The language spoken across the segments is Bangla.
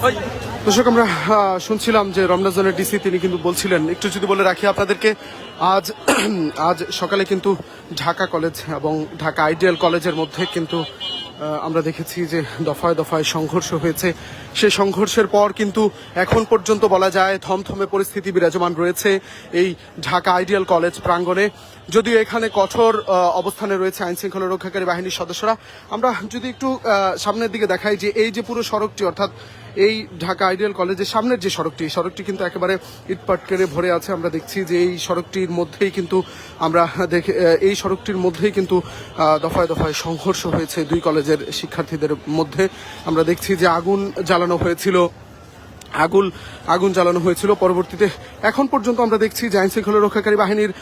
দর্শক, আমরা শুনছিলাম যে রমনাজনের ডিসি তিনি কিন্তু বলছিলেন, একটু যদি বলে রাখি আপনাদেরকে, আজ আজ সকালে কিন্তু ঢাকা কলেজ এবং ঢাকা আইডিয়াল কলেজের মধ্যে কিন্তু আমরা দেখেছি যে দফায় দফায় সংঘর্ষ হয়েছে। সেই সংঘর্ষের পর কিন্তু এখন পর্যন্ত বলা যায় থমথমে পরিস্থিতি বিরাজমান রয়েছে এই ঢাকা আইডিয়াল কলেজ প্রাঙ্গণে। যদিও এখানে কঠোর অবস্থানে রয়েছে আইন শৃঙ্খলা রক্ষাকারী বাহিনীর সদস্যরা। আমরা যদি একটু সামনের দিকে দেখাই যে এই যে পুরো সড়কটি, অর্থাৎ এই ঢাকা আইডিয়াল কলেজের সামনের যে সড়কটি, এই সড়কটি কিন্তু একেবারে ইটপাটকেরে ভরে আছে। আমরা দেখছি যে এই সড়কটির মধ্যেই কিন্তু আমরা দেখে এই সড়কটির মধ্যেই কিন্তু দফায় দফায় সংঘর্ষ হয়েছে দুই কলেজের শিক্ষার্থীদের মধ্যে। আমরা দেখছি যে আগুন জ্বালানো হয়েছিল। আগুন আগুন জ্বালানো হয়েছিল পরবর্তীতে। এখন পর্যন্ত আমরা দেখছি যে আইন শৃঙ্খলা রক্ষাকারী বাহিনীর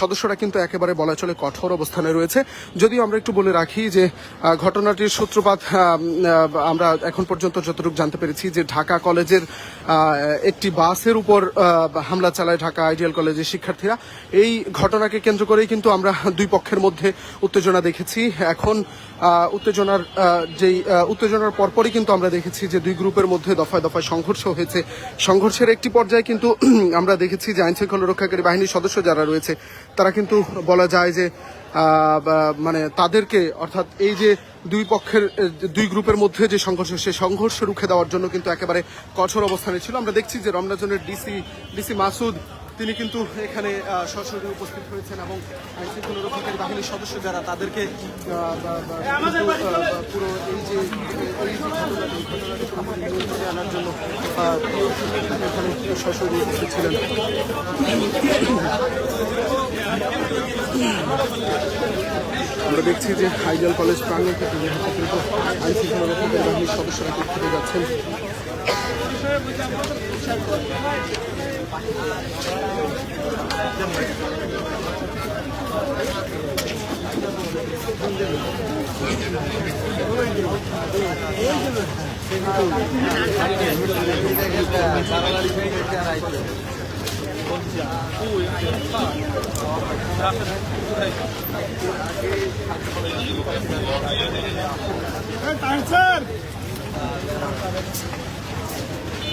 সদস্যরা কিন্তু একেবারে বলা চলে কঠোর অবস্থানে রয়েছে। যদিও আমরা একটু বলে রাখি যে ঘটনাটির সূত্রপাত আমরা এখন পর্যন্ত যতটুকু জানতে পেরেছি যে ঢাকা কলেজের একটি বাসের উপর হামলা চালায় ঢাকা আইডিয়াল কলেজের শিক্ষার্থীরা। এই ঘটনাকে কেন্দ্র করেই কিন্তু আমরা দুই পক্ষের মধ্যে উত্তেজনা দেখেছি। এখন উত্তেজনার যেই উত্তেজনার পরপরই কিন্তু আমরা দেখেছি যে দুই গ্রুপের মধ্যে দফায় দফায় সংঘর্ষ হয়েছে। সংঘর্ষের একটি পর্যায়ে কিন্তু আমরা দেখেছি যে আইন শৃঙ্খলা রক্ষাকারী বাহিনীর সদস্য যারা রয়েছে, তারা কিন্তু বলা যায় যে মানে তাদেরকে, অর্থাৎ এই যে দুই পক্ষের দুই গ্রুপের মধ্যে যে সংঘর্ষ, সে সংঘর্ষ রুখে দেওয়ার জন্য কিন্তু একেবারে কঠোর অবস্থানে ছিল। আমরা দেখছি যে রমনাজনের ডিসি ডিসি মাসুদ তিনি কিন্তু এখানে সরাসরি উপস্থিত হয়েছেন এবং আইন শৃঙ্খলা রক্ষাকারী বাহিনীর সদস্য যারা, তাদেরকে পুরো এই যে আনার জন্য এখানে সরাসরি উপস্থিত ছিলেন। আমরা দেখছি যে আইডিয়াল কলেজ প্রাঙ্গণ থেকে এই মুহূর্তে কিন্তু আইন শৃঙ্খলা রক্ষাকারী বাহিনীর সদস্যরা কিন্তু ফিরে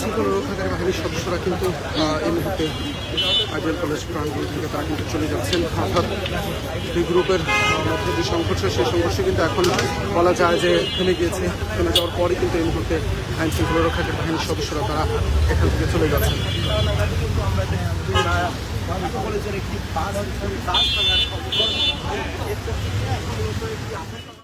শৃঙ্খলা রক্ষাকারী বাহিনীর সদস্যরা কিন্তু এই মুহূর্তে আইডিয়াল কলেজ প্রাঙ্গণ থেকে তারা কিন্তু চলে যাচ্ছেন। অর্থাৎ দুই গ্রুপের মধ্যে যে সংঘর্ষ, সেই সংঘর্ষ কিন্তু এখন বলা যায় যে থেমে গিয়েছে। থেমে যাওয়ার পরই কিন্তু এই মুহূর্তে আইন শৃঙ্খলা রক্ষাকারী বাহিনীর সদস্যরা তারা এখান থেকে চলে যাচ্ছেন। কলেজের একটি বাস বাস